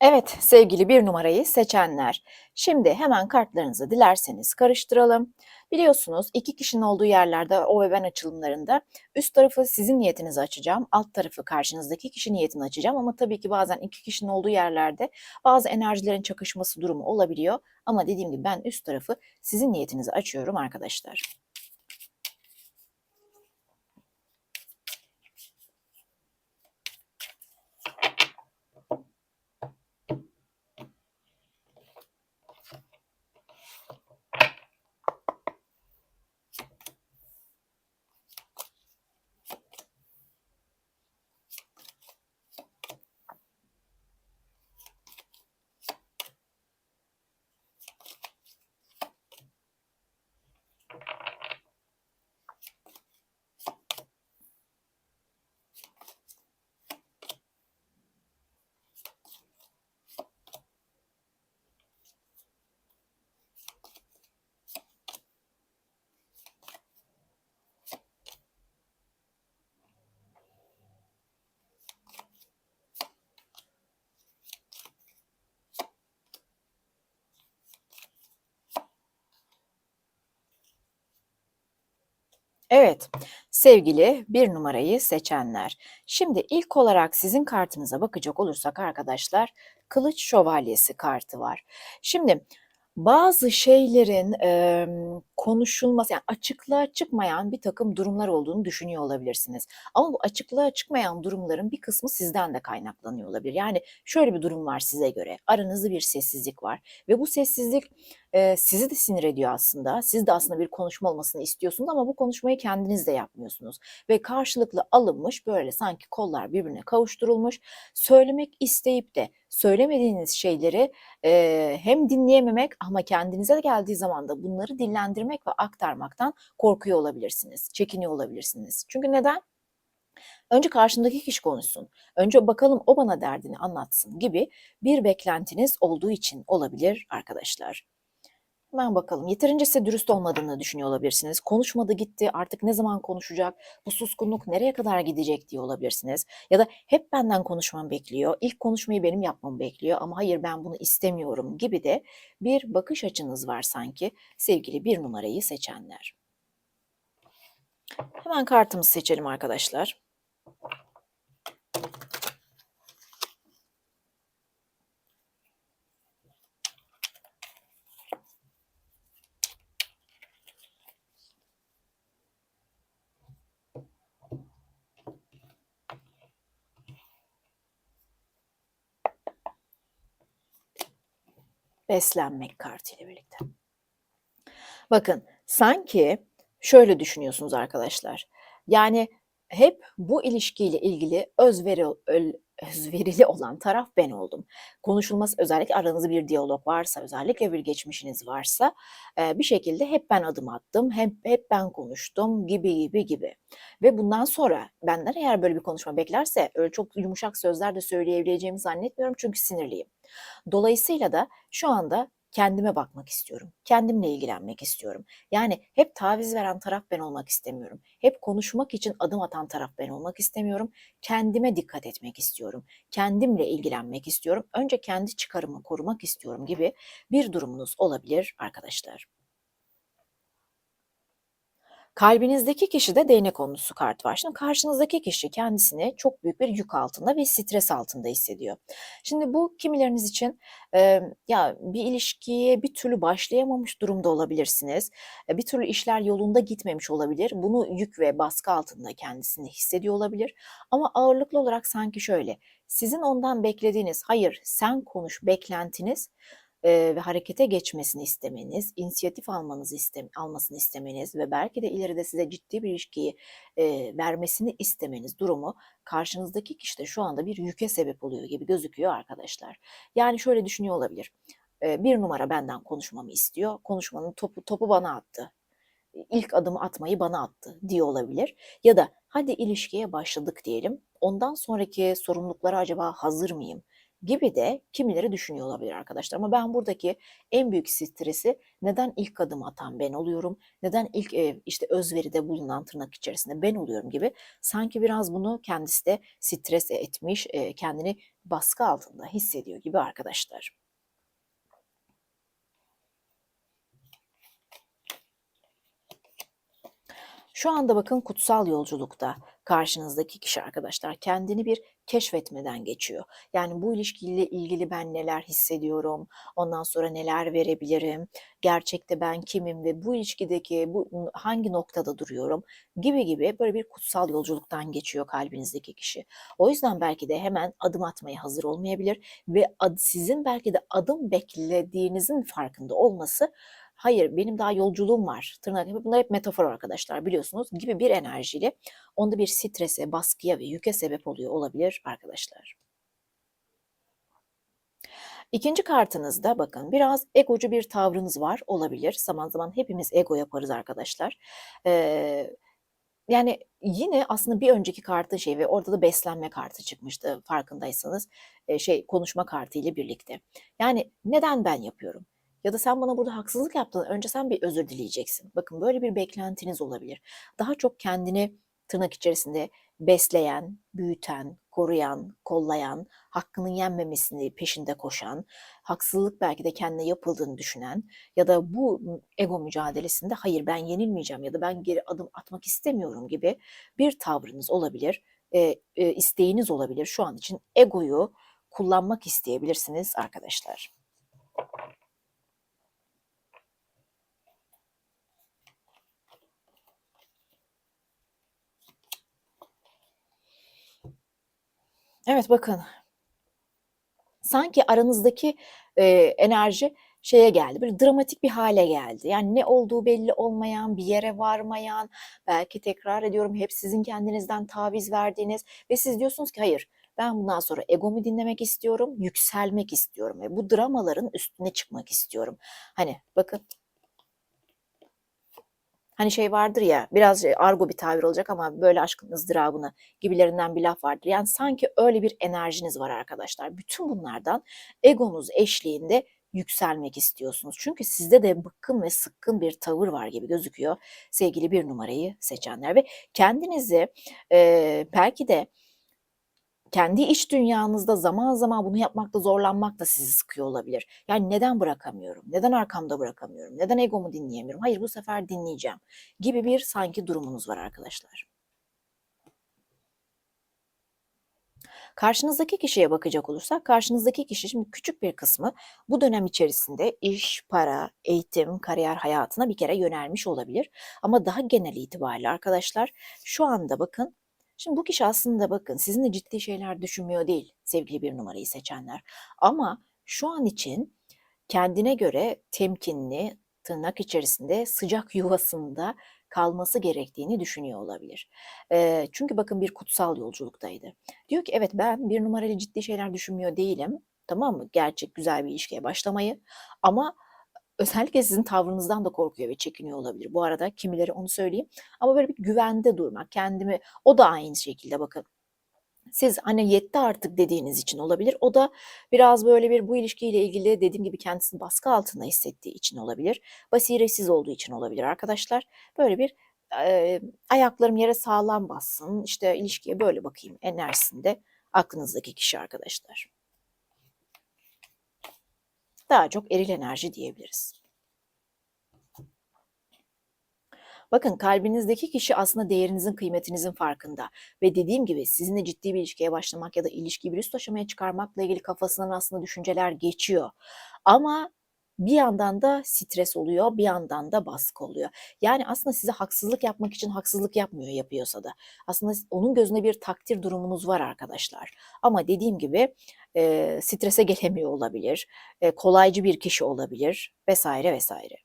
Evet, sevgili bir numarayı seçenler. Şimdi hemen kartlarınızı dilerseniz karıştıralım. Biliyorsunuz iki kişinin olduğu yerlerde o ve ben açılımlarında üst tarafı sizin niyetinizi açacağım, alt tarafı karşınızdaki kişi niyetini açacağım. Ama tabii ki bazen iki kişinin olduğu yerlerde bazı enerjilerin çakışması durumu olabiliyor. Ama dediğim gibi ben üst tarafı sizin niyetinizi açıyorum arkadaşlar. Evet, sevgili bir numarayı seçenler. Şimdi ilk olarak sizin kartınıza bakacak olursak arkadaşlar, Kılıç Şövalyesi kartı var. Şimdi bazı şeylerin emm, konuşulması, yani açıklığa çıkmayan bir takım durumlar olduğunu düşünüyor olabilirsiniz. Ama bu açıklığa çıkmayan durumların bir kısmı sizden de kaynaklanıyor olabilir. Yani şöyle bir durum var size göre, aranızda bir sessizlik var ve bu sessizlik Eee, sizi de sinir ediyor aslında. Siz de aslında bir konuşma olmasını istiyorsunuz ama bu konuşmayı kendiniz de yapmıyorsunuz ve karşılıklı alınmış, böyle sanki kollar birbirine kavuşturulmuş, söylemek isteyip de söylemediğiniz şeyleri, eee, hem dinleyememek ama kendinize geldiği zaman da bunları dillendirmek ve aktarmaktan korkuyor olabilirsiniz, çekiniyor olabilirsiniz. Çünkü neden? Önce karşımdaki kişi konuşsun, önce bakalım o bana derdini anlatsın gibi bir beklentiniz olduğu için olabilir arkadaşlar. Hemen bakalım. Yeterince size dürüst olmadığını düşünüyor olabilirsiniz. Konuşmadı gitti, artık ne zaman konuşacak, bu suskunluk nereye kadar gidecek diye olabilirsiniz. Ya da hep benden konuşmamı bekliyor, ilk konuşmayı benim yapmamı bekliyor ama hayır ben bunu istemiyorum gibi de bir bakış açınız var sanki sevgili bir numarayı seçenler. Hemen kartımızı seçelim arkadaşlar. Beslenmek kartıyla birlikte. Bakın, sanki şöyle düşünüyorsunuz arkadaşlar. Yani hep bu ilişkiyle ilgili özveri özverili olan taraf ben oldum. Konuşulması özellikle aranızda bir diyalog varsa, özellikle bir geçmişiniz varsa, bir şekilde hep ben adım attım, hep hep ben konuştum gibi, gibi, gibi. Ve bundan sonra benden eğer böyle bir konuşma beklerse öyle çok yumuşak sözler de söyleyebileceğimi zannetmiyorum çünkü sinirliyim. Dolayısıyla da şu anda kendime bakmak istiyorum. Kendimle ilgilenmek istiyorum. Yani hep taviz veren taraf ben olmak istemiyorum. Hep konuşmak için adım atan taraf ben olmak istemiyorum. Kendime dikkat etmek istiyorum. Kendimle ilgilenmek istiyorum. Önce kendi çıkarımı korumak istiyorum gibi bir durumunuz olabilir arkadaşlar. Kalbinizdeki kişide değnek onlusu kart var. Şimdi karşınızdaki kişi kendisini çok büyük bir yük altında ve stres altında hissediyor. Şimdi bu kimileriniz için e, ya bir ilişkiye bir türlü başlayamamış durumda olabilirsiniz. E, bir türlü işler yolunda gitmemiş olabilir. Bunu yük ve baskı altında kendisini hissediyor olabilir. Ama ağırlıklı olarak sanki şöyle. Sizin ondan beklediğiniz, hayır sen konuş beklentiniz eee, ve harekete geçmesini istemeniz, inisiyatif almanızı istem almasını istemeniz ve belki de ileride size ciddi bir ilişkiyi, eee, vermesini istemeniz durumu karşınızdaki kişide şu anda bir yüke sebep oluyor gibi gözüküyor arkadaşlar. Yani şöyle düşünüyor olabilir. Eee, bir numara benden konuşmamı istiyor. Konuşmanın topu topu bana attı. İlk adımı atmayı bana attı diyor olabilir. Ya da hadi ilişkiye başladık diyelim. Ondan sonraki sorumluluklara acaba hazır mıyım? Gibi de kimileri düşünüyor olabilir arkadaşlar. Ama ben buradaki en büyük stresi neden ilk adım atan ben oluyorum, neden ilk işte özveride bulunan tırnak içerisinde ben oluyorum gibi sanki biraz bunu kendisi de stres etmiş, kendini baskı altında hissediyor gibi arkadaşlar. Şu anda bakın kutsal yolculukta karşınızdaki kişi arkadaşlar kendini bir keşfetmeden geçiyor. Yani bu ilişkiyle ilgili ben neler hissediyorum, ondan sonra neler verebilirim, gerçekte ben kimim ve bu ilişkideki bu hangi noktada duruyorum gibi gibi böyle bir kutsal yolculuktan geçiyor kalbinizdeki kişi. O yüzden belki de hemen adım atmaya hazır olmayabilir ve sizin belki de adım beklediğinizin farkında olması hayır benim daha yolculuğum var tırnak gibi bunlar hep metafor arkadaşlar biliyorsunuz gibi bir enerjiyle onda bir strese, baskıya ve yüke sebep oluyor olabilir arkadaşlar. İkinci kartınızda bakın biraz egocu bir tavrınız var olabilir. Zaman zaman hepimiz ego yaparız arkadaşlar. Ee, yani yine aslında bir önceki kartın şey ve orada da beslenme kartı çıkmıştı farkındaysanız. Ee, şey konuşma kartı ile birlikte. Yani neden ben yapıyorum? Ya da sen bana burada haksızlık yaptın. Önce sen bir özür dileyeceksin. Bakın böyle bir beklentiniz olabilir. Daha çok kendini tırnak içerisinde besleyen, büyüten, koruyan, kollayan, hakkının yenmemesini peşinde koşan, haksızlık belki de kendine yapıldığını düşünen ya da bu ego mücadelesinde hayır ben yenilmeyeceğim ya da ben geri adım atmak istemiyorum gibi bir tavrınız olabilir, e, e, isteğiniz olabilir. Şu an için egoyu kullanmak isteyebilirsiniz arkadaşlar. Evet bakın. Sanki aranızdaki e, enerji şeye geldi. Böyle dramatik bir hale geldi. Yani ne olduğu belli olmayan, bir yere varmayan, belki tekrar ediyorum hep sizin kendinizden taviz verdiğiniz ve siz diyorsunuz ki hayır ben bundan sonra egomu dinlemek istiyorum, yükselmek istiyorum ve bu dramaların üstüne çıkmak istiyorum. Hani bakın Hani şey vardır ya biraz argo bir tabir olacak ama böyle aşkın ızdırabını gibilerinden bir laf vardır. Yani sanki öyle bir enerjiniz var arkadaşlar. Bütün bunlardan egonuz eşliğinde yükselmek istiyorsunuz. Çünkü sizde de bıkkın ve sıkkın bir tavır var gibi gözüküyor sevgili bir numarayı seçenler ve kendinizi e, belki de kendi iç dünyanızda zaman zaman bunu yapmakta zorlanmak da sizi sıkıyor olabilir. Yani neden bırakamıyorum? Neden arkamda bırakamıyorum? Neden egomu dinleyemiyorum? Hayır bu sefer dinleyeceğim gibi bir sanki durumunuz var arkadaşlar. Karşınızdaki kişiye bakacak olursak karşınızdaki kişi şimdi küçük bir kısmı bu dönem içerisinde iş, para, eğitim, kariyer hayatına bir kere yönelmiş olabilir. Ama daha genel itibariyle arkadaşlar şu anda bakın Şimdi bu kişi aslında bakın sizinle ciddi şeyler düşünmüyor değil sevgili bir numarayı seçenler. Ama şu an için kendine göre temkinli, tırnak içerisinde sıcak yuvasında kalması gerektiğini düşünüyor olabilir. E, çünkü bakın bir kutsal yolculuktaydı. Diyor ki evet ben bir numaralı ciddi şeyler düşünmüyor değilim. Tamam mı? Gerçek güzel bir ilişkiye başlamayı. Ama özellikle sizin tavrınızdan da korkuyor ve çekiniyor olabilir. Bu arada kimileri onu söyleyeyim. Ama böyle bir güvende durmak, kendimi o da aynı şekilde bakın. Siz hani yetti artık dediğiniz için olabilir. O da biraz böyle bir bu ilişkiyle ilgili dediğim gibi kendisini baskı altında hissettiği için olabilir. Basiretsiz olduğu için olabilir arkadaşlar. Böyle bir e, ayaklarım yere sağlam bassın. İşte ilişkiye böyle bakayım enerjisinde aklınızdaki kişi arkadaşlar. Daha çok eril enerji diyebiliriz. Bakın kalbinizdeki kişi aslında değerinizin, kıymetinizin farkında. Ve dediğim gibi sizinle ciddi bir ilişkiye başlamak ya da ilişkiyi bir üst aşamaya çıkarmakla ilgili kafasından aslında düşünceler geçiyor. Ama bir yandan da stres oluyor, bir yandan da baskı oluyor. Yani aslında size haksızlık yapmak için haksızlık yapmıyor yapıyorsa da. Aslında onun gözünde bir takdir durumunuz var arkadaşlar. Ama dediğim gibi e, strese gelemiyor olabilir, e, kolaycı bir kişi olabilir vesaire vesaire.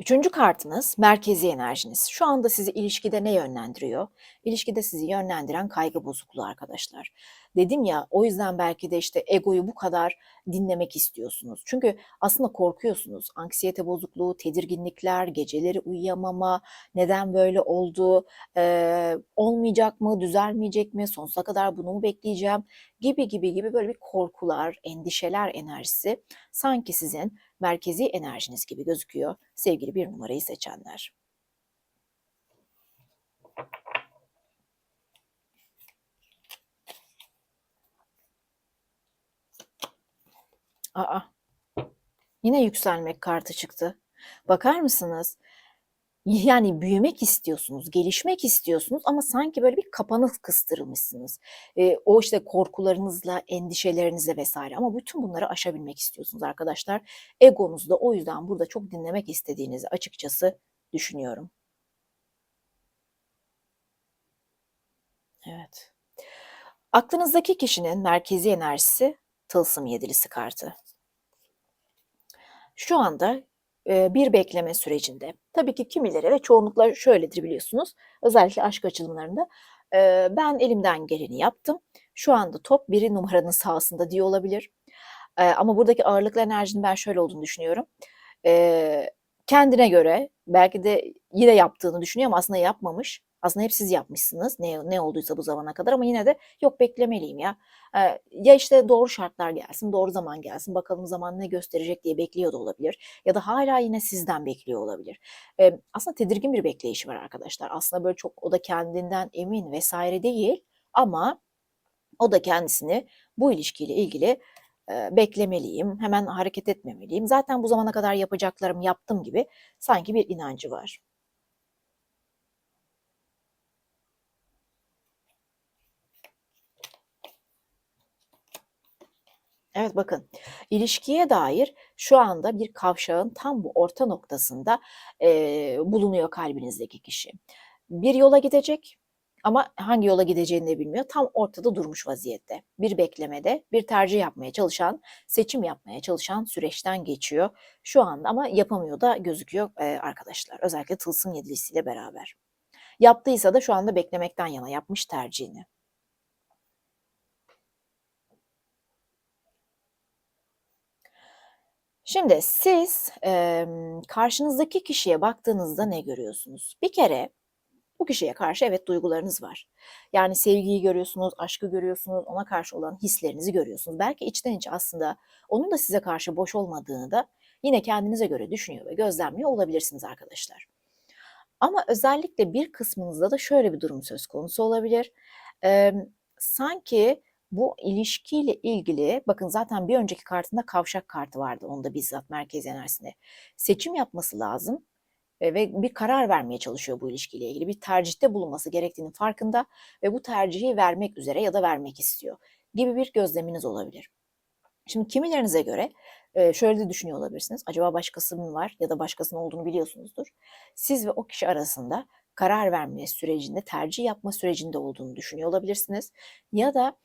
Üçüncü kartınız merkezi enerjiniz. Şu anda sizi ilişkide ne yönlendiriyor? İlişkide sizi yönlendiren kaygı bozukluğu arkadaşlar. Dedim ya o yüzden belki de işte egoyu bu kadar dinlemek istiyorsunuz. Çünkü aslında korkuyorsunuz. Anksiyete bozukluğu, tedirginlikler, geceleri uyuyamama, neden böyle oldu, e, olmayacak mı, düzelmeyecek mi, sonsuza kadar bunu mu bekleyeceğim gibi gibi gibi böyle bir korkular, endişeler enerjisi sanki sizin merkezi enerjiniz gibi gözüküyor sevgili bir numarayı seçenler. Aa, yine yükselmek kartı çıktı. Bakar mısınız? Yani büyümek istiyorsunuz, gelişmek istiyorsunuz ama sanki böyle bir kapanık kıstırılmışsınız. Eee, o işte korkularınızla, endişelerinizle vesaire ama bütün bunları aşabilmek istiyorsunuz arkadaşlar. Egonuzu da o yüzden burada çok dinlemek istediğinizi açıkçası düşünüyorum. Evet. Aklınızdaki kişinin merkezi enerjisi Tılsım Yedilisi kartı. Şu anda bir bekleme sürecinde. Tabii ki kimileri ve çoğunlukla şöyledir biliyorsunuz. Özellikle aşk açılımlarında ben elimden geleni yaptım. Şu anda top biri numaranın sahasında diye olabilir. Ama buradaki ağırlıklı enerjinin ben şöyle olduğunu düşünüyorum. Kendine göre belki de yine yaptığını düşünüyor ama aslında yapmamış. Aslında hep siz yapmışsınız ne, ne olduysa bu zamana kadar ama yine de yok beklemeliyim ya. Ee, ya işte doğru şartlar gelsin, doğru zaman gelsin, bakalım zaman ne gösterecek diye bekliyor da olabilir. Ya da hala yine sizden bekliyor olabilir. Ee, aslında tedirgin bir bekleyişi var arkadaşlar. Aslında böyle çok o da kendinden emin vesaire değil ama o da kendisini bu ilişkiyle ilgili beklemeliyim, hemen hareket etmemeliyim. Zaten bu zamana kadar yapacaklarım yaptım gibi sanki bir inancı var. Evet bakın, ilişkiye dair şu anda bir kavşağın tam bu orta noktasında eee, bulunuyor kalbinizdeki kişi. Bir yola gidecek ama hangi yola gideceğini de bilmiyor. Tam ortada durmuş vaziyette. Bir beklemede, bir tercih yapmaya çalışan, seçim yapmaya çalışan süreçten geçiyor şu anda ama yapamıyor da gözüküyor eee, arkadaşlar. Özellikle tılsım yedilisiyle beraber. Yaptıysa da şu anda beklemekten yana yapmış tercihini. Şimdi siz, emm, karşınızdaki kişiye baktığınızda ne görüyorsunuz? Bir kere bu kişiye karşı evet duygularınız var. Yani sevgiyi görüyorsunuz, aşkı görüyorsunuz, ona karşı olan hislerinizi görüyorsunuz. Belki içten içe aslında onun da size karşı boş olmadığını da yine kendinize göre düşünüyor ve gözlemliyor olabilirsiniz arkadaşlar. Ama özellikle bir kısmınızda da şöyle bir durum söz konusu olabilir. Emm, sanki bu ilişkiyle ilgili bakın zaten bir önceki kartında kavşak kartı vardı onda bizzat merkez enerjisinde. Seçim yapması lazım e, ve bir karar vermeye çalışıyor bu ilişkiyle ilgili. Bir tercihte bulunması gerektiğinin farkında ve bu tercihi vermek üzere ya da vermek istiyor gibi bir gözleminiz olabilir. Şimdi kimilerinize göre şöyle de düşünüyor olabilirsiniz. Acaba başkası mı var ya da başkasının olduğunu biliyorsunuzdur. Siz ve o kişi arasında karar verme sürecinde, tercih yapma sürecinde olduğunu düşünüyor olabilirsiniz. Ya da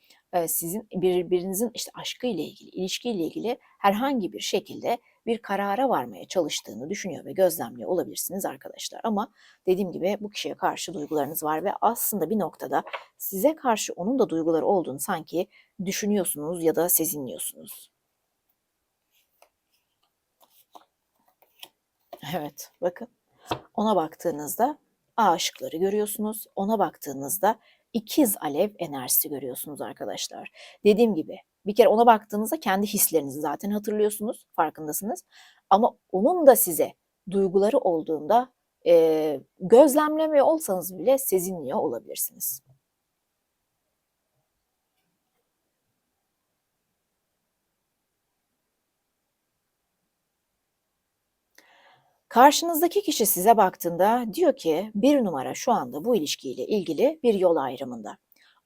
sizin birbirinizin işte aşkıyla ilgili, ilişkiyle ilgili herhangi bir şekilde bir karara varmaya çalıştığını düşünüyor ve gözlemliyor olabilirsiniz arkadaşlar. Ama dediğim gibi bu kişiye karşı duygularınız var ve aslında bir noktada size karşı onun da duyguları olduğunu sanki düşünüyorsunuz ya da sezinliyorsunuz. Evet, bakın. Ona baktığınızda aşıkları görüyorsunuz. Ona baktığınızda ikiz alev enerjisi görüyorsunuz arkadaşlar. Dediğim gibi bir kere ona baktığınızda kendi hislerinizi zaten hatırlıyorsunuz, farkındasınız. Ama onun da size duyguları olduğunda e, gözlemlemiyor olsanız bile sezinliyor olabilirsiniz. Karşınızdaki kişi size baktığında diyor ki bir numara şu anda bu ilişkiyle ilgili bir yol ayrımında.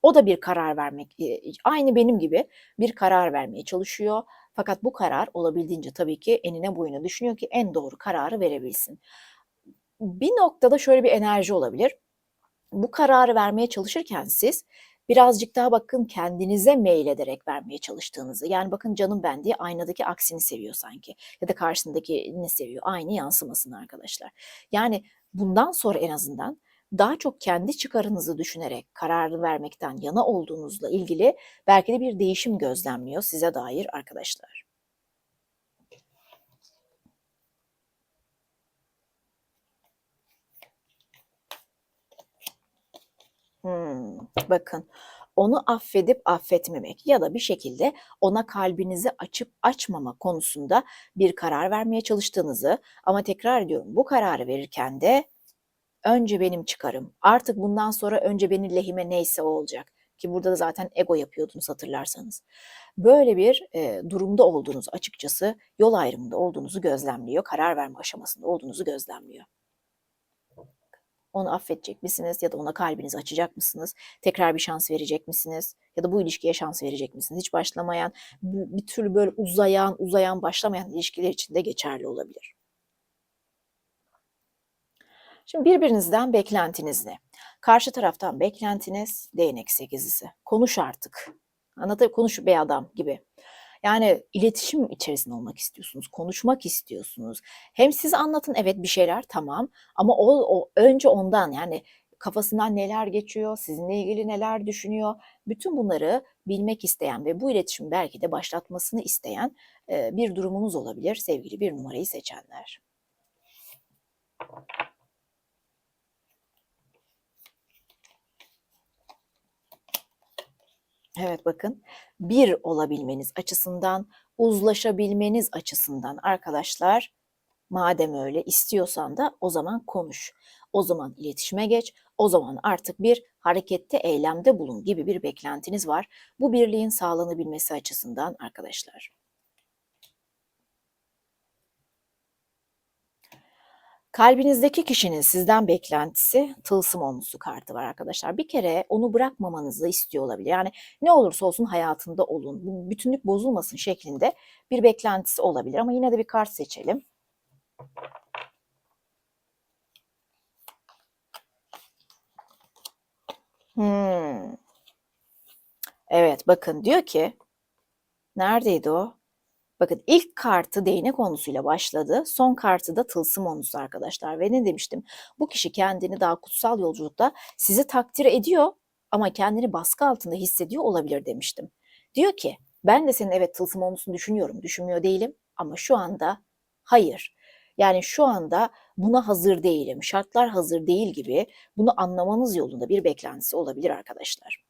O da bir karar vermek, aynı benim gibi bir karar vermeye çalışıyor. Fakat bu karar olabildiğince tabii ki enine boyuna düşünüyor ki en doğru kararı verebilsin. Bir noktada şöyle bir enerji olabilir. Bu kararı vermeye çalışırken siz birazcık daha bakın kendinize meylederek vermeye çalıştığınızı. Yani bakın canım ben diye aynadaki aksini seviyor sanki. Ya da karşısındaki ne seviyor? Aynı yansımasını arkadaşlar. Yani bundan sonra en azından daha çok kendi çıkarınızı düşünerek kararı vermekten yana olduğunuzla ilgili belki de bir değişim gözlemliyor size dair arkadaşlar. Hmm, bakın onu affedip affetmemek ya da bir şekilde ona kalbinizi açıp açmama konusunda bir karar vermeye çalıştığınızı ama tekrar ediyorum bu kararı verirken de önce benim çıkarım. Artık bundan sonra önce benim lehime neyse o olacak. Ki burada da zaten ego yapıyordunuz hatırlarsanız. Böyle bir e, durumda olduğunuz açıkçası yol ayrımında olduğunuzu gözlemliyor. Karar verme aşamasında olduğunuzu gözlemliyor. Onu affedecek misiniz ya da ona kalbinizi açacak mısınız? Tekrar bir şans verecek misiniz? Ya da bu ilişkiye şans verecek misiniz? Hiç başlamayan, bir türlü böyle uzayan, uzayan, başlamayan ilişkiler için de geçerli olabilir. Şimdi birbirinizden beklentiniz ne? Karşı taraftan beklentiniz değnek sekizisi. Konuş artık. Anlatayım konuş be adam gibi. Yani iletişim içerisinde olmak istiyorsunuz, konuşmak istiyorsunuz. Hem siz anlatın evet bir şeyler tamam ama o, o önce ondan yani kafasından neler geçiyor, sizinle ilgili neler düşünüyor, bütün bunları bilmek isteyen ve bu iletişimi belki de başlatmasını isteyen bir durumunuz olabilir sevgili bir numarayı seçenler. Evet bakın bir olabilmeniz açısından, uzlaşabilmeniz açısından arkadaşlar madem öyle istiyorsan da o zaman konuş. O zaman iletişime geç. O zaman artık bir harekette, eylemde bulun gibi bir beklentiniz var. Bu birliğin sağlanabilmesi açısından arkadaşlar. Kalbinizdeki kişinin sizden beklentisi tılsım onlusu kartı var arkadaşlar. Bir kere onu bırakmamanızı istiyor olabilir. Yani ne olursa olsun hayatında olun, bütünlük bozulmasın şeklinde bir beklentisi olabilir. Ama yine de bir kart seçelim. Hmm. Evet bakın diyor ki neredeydi o? Bakın ilk kartı değnek onusuyla başladı. Son kartı da tılsım onusu arkadaşlar. Ve ne demiştim? Bu kişi kendini daha kutsal yolculukta sizi takdir ediyor ama kendini baskı altında hissediyor olabilir demiştim. Diyor ki ben de senin evet tılsım onusunu düşünüyorum. Düşünmüyor değilim ama şu anda hayır. Yani şu anda buna hazır değilim, şartlar hazır değil gibi bunu anlamanız yolunda bir beklentisi olabilir arkadaşlar.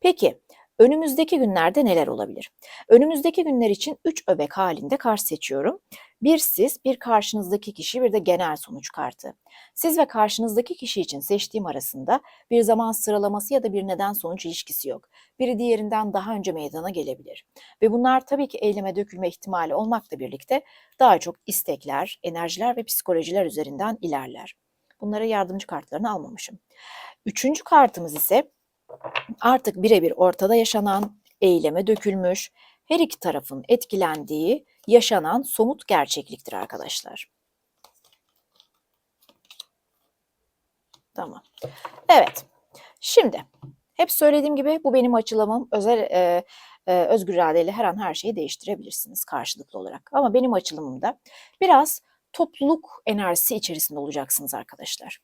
Peki Önümüzdeki günlerde neler olabilir? Önümüzdeki günler için 3 öbek halinde kart seçiyorum. Bir siz, bir karşınızdaki kişi, bir de genel sonuç kartı. Siz ve karşınızdaki kişi için seçtiğim arasında bir zaman sıralaması ya da bir neden sonuç ilişkisi yok. Biri diğerinden daha önce meydana gelebilir. Ve bunlar tabii ki eyleme dökülme ihtimali olmakla birlikte daha çok istekler, enerjiler ve psikolojiler üzerinden ilerler. Bunlara yardımcı kartlarını almamışım. Üçüncü kartımız ise artık birebir ortada yaşanan, eyleme dökülmüş, her iki tarafın etkilendiği, yaşanan somut gerçekliktir arkadaşlar. Tamam. Evet. Şimdi hep söylediğim gibi bu benim açılımım. Özel e, e, özgür iradeyle her an her şeyi değiştirebilirsiniz karşılıklı olarak. Ama benim açılımımda biraz topluluk enerjisi içerisinde olacaksınız arkadaşlar.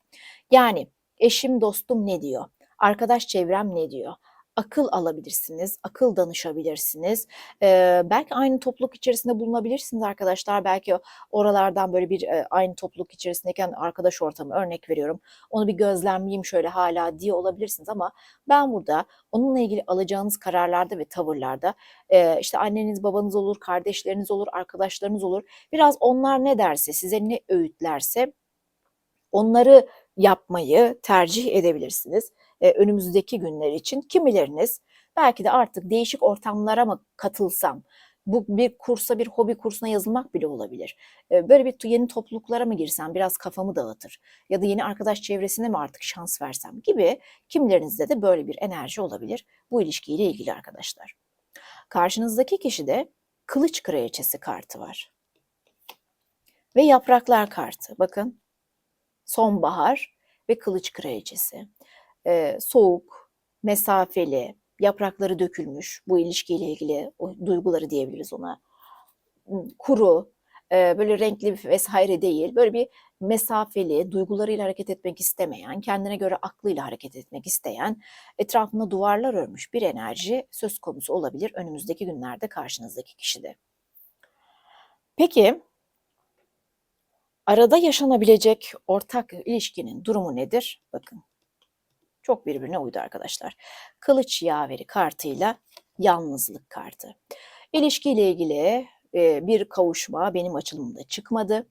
Yani eşim dostum ne diyor? Arkadaş çevrem ne diyor? akıl alabilirsiniz, akıl danışabilirsiniz. Ee, belki aynı topluluk içerisinde bulunabilirsiniz arkadaşlar. Belki oralardan böyle bir e, aynı topluluk içerisindeyken arkadaş ortamı örnek veriyorum. Onu bir gözlemleyeyim şöyle hala diye olabilirsiniz ama ben burada onunla ilgili alacağınız kararlarda ve tavırlarda e, işte anneniz, babanız olur, kardeşleriniz olur, arkadaşlarınız olur. Biraz onlar ne derse, size ne öğütlerse onları yapmayı tercih edebilirsiniz e, önümüzdeki günler için. Kimileriniz belki de artık değişik ortamlara mı katılsam, bu bir kursa, bir hobi kursuna yazılmak bile olabilir. E, böyle bir yeni topluluklara mı girsem biraz kafamı dağıtır ya da yeni arkadaş çevresine mi artık şans versem gibi kimilerinizde de böyle bir enerji olabilir bu ilişkiyle ilgili arkadaşlar. Karşınızdaki kişide kılıç kraliçesi kartı var. Ve yapraklar kartı. Bakın sonbahar ve kılıç kraliçesi e, soğuk, mesafeli, yaprakları dökülmüş bu ilişkiyle ilgili o duyguları diyebiliriz ona. Kuru, e, böyle renkli vesaire değil. Böyle bir mesafeli, duygularıyla hareket etmek istemeyen, kendine göre aklıyla hareket etmek isteyen, etrafında duvarlar örmüş bir enerji söz konusu olabilir önümüzdeki günlerde karşınızdaki kişide. Peki arada yaşanabilecek ortak ilişkinin durumu nedir? Bakın. Çok birbirine uydu arkadaşlar. Kılıç yaveri kartıyla yalnızlık kartı. İlişkiyle ilgili e, bir kavuşma benim açılımımda çıkmadı.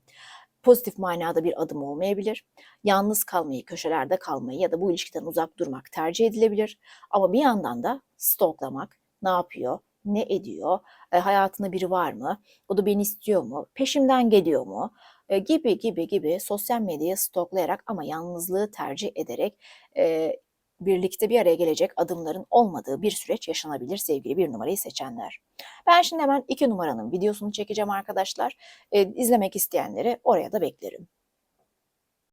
Pozitif manada bir adım olmayabilir. Yalnız kalmayı, köşelerde kalmayı ya da bu ilişkiden uzak durmak tercih edilebilir. Ama bir yandan da stalklamak, ne yapıyor, ne ediyor, e, hayatında biri var mı, o da beni istiyor mu, peşimden geliyor mu, e, gibi gibi gibi sosyal medyayı stalklayarak ama yalnızlığı tercih ederek e, birlikte bir araya gelecek adımların olmadığı bir süreç yaşanabilir sevgili bir numarayı seçenler. Ben şimdi hemen iki numaranın videosunu çekeceğim arkadaşlar. E, izlemek isteyenleri oraya da beklerim.